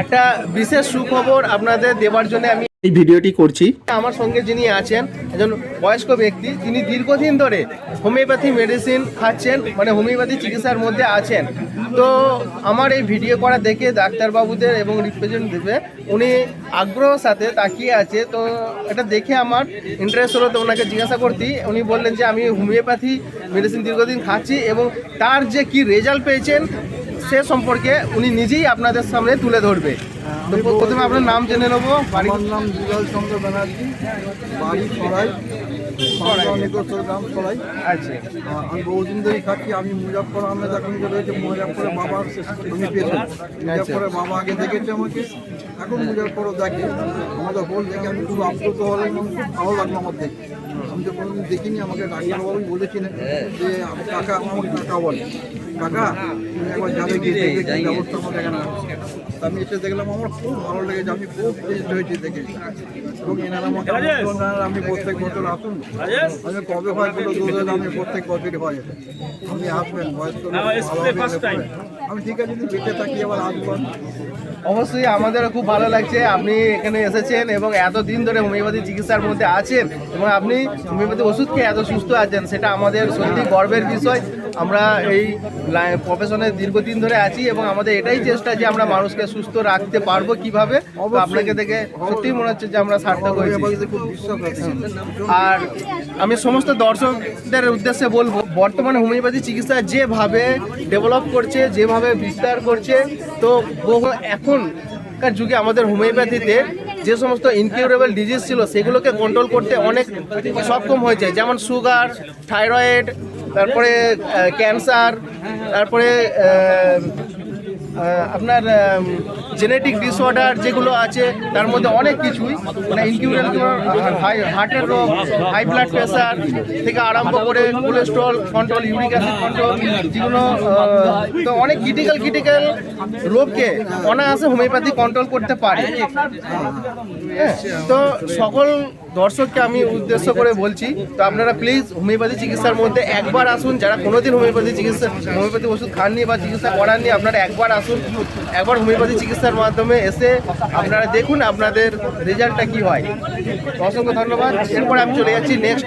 একটা বিশেষ সুখবর আপনাদের দেওয়ার জন্য আমি এই ভিডিওটি করছি। আমার সঙ্গে যিনি আছেন একজন বয়স্ক ব্যক্তি তিনি দীর্ঘদিন ধরে হোমিওপ্যাথি মেডিসিন খাচ্ছেন মানে হোমিওপ্যাথি চিকিৎসার মধ্যে আছেন। তো আমার এই ভিডিও করা দেখে ডাক্তারবাবুদের এবং রিপ্রেজেন্টেটিভে উনি আগ্রহের সাথে তাকিয়ে আছে। তো এটা দেখে আমার ইন্টারেস্ট হলো তো ওনাকে জিজ্ঞাসা করতেই উনি বললেন যে আমি হোমিওপ্যাথি মেডিসিন দীর্ঘদিন খাচ্ছি এবং তার যে কি রেজাল্ট পেয়েছেন সে সম্পর্কে উনি নিজেই আপনাদের সামনে তুলে ধরবে। তো প্রথমে আপনার নাম জেনে নেব বাড়ি আমার নাম বিজয় চন্দ্র ব্যানার্জি বাড়ি সরাই গ্রাম সরাই। আহ, আমি বহুদিন ধরেই খাচ্ছি আমি মুজাফর আহমেদ এখন যে রয়েছে মুজাফরে বাবার আমি পেয়েছি মুজাফরে বাবা আগে দেখেছে আমাকে এখন মুজাফরও দেখে। আমাদের হোল দেখে আমি খুব আপ্লুত হলাম ভালো লাগল আমার দেখে। আমি তো কোনোদিন দেখিনি আমাকে ডাক্তারবাবুই বলেছিলেন যে আমি কাকা আমাকে কাকা বলে। কাকা তুমি একবার যাবে গিয়ে দেখবে কি ব্যবস্থা আছে। তা আমি এসে দেখলাম আমার খুব ভালো লেগেছে আমি খুব প্লেসড হয়েছি দেখে। এবং এনারা আমাকে আপনি প্রত্যেক বছর আসুন। আমি কবে হয় কোনো দুধ আমি প্রত্যেক বছরই হয়। আপনি আসবেন বয়স্ক। আমি ঠিক আছে যদি বেঁচে থাকি আবার আসব। অবশ্যই আমাদেরও খুব ভালো লাগছে। আপনি এখানে এসেছেন এবং এত দিন ধরে হোমিওপ্যাথি চিকিৎসার মধ্যে আছেন এবং আপনি হোমিওপ্যাথি ওষুধ খেয়ে এত সুস্থ আছেন, সেটা আমাদের সত্যি গর্বের বিষয়। আমরা এই প্রফেশনে দীর্ঘদিন ধরে আছি এবং আমাদের এটাই চেষ্টা যে আমরা মানুষকে সুস্থ রাখতে পারব কীভাবে। আপনাকে দেখে সত্যিই মনে হচ্ছে যে আমরা সার্থক হয়েছি। আর আমি সমস্ত দর্শকদের উদ্দেশ্যে বলব বর্তমানে হোমিওপ্যাথি চিকিৎসা যেভাবে ডেভেলপ করছে যেভাবে বিস্তার করছে তো বহু এখনকার যুগে আমাদের হোমিওপ্যাথিতে যে সমস্ত ইনকিউরেবল ডিজিজ ছিল সেগুলোকে কন্ট্রোল করতে অনেক সক্ষম হয়েছে। যেমন সুগার থাইরয়েড তারপরে ক্যান্সার তারপরে আপনার জেনেটিক ডিসঅর্ডার যেগুলো আছে তার মধ্যে অনেক কিছুই মানে ইনকিউরেবল হার্টের রোগ হাই ব্লাড প্রেশার থেকে আরম্ভ করে cholesterol control uric acid control যেগুলো তো অনেক ক্রিটিক্যাল ক্রিটিক্যাল রোগকে অনায়াসে হোমিওপ্যাথি কন্ট্রোল করতে পারে। হ্যাঁ, তো সকল দর্শককে আমি উদ্দেশ্য করে বলছি, তো আপনারা প্লিজ হোমিওপ্যাথি চিকিৎসার মধ্যে একবার আসুন। যারা কোনোদিন হোমিওপ্যাথি চিকিৎসা হোমিওপ্যাথি ওষুধ খাননি বা চিকিৎসা করাননি, আপনারা একবার আসুন। একবার হোমিওপ্যাথি চিকিৎসার মাধ্যমে এসে আপনারা দেখুন আপনাদের রেজাল্টটা কি হয়। অসংখ্য ধন্যবাদ। এরপরে আমি চলে যাচ্ছি নেক্সট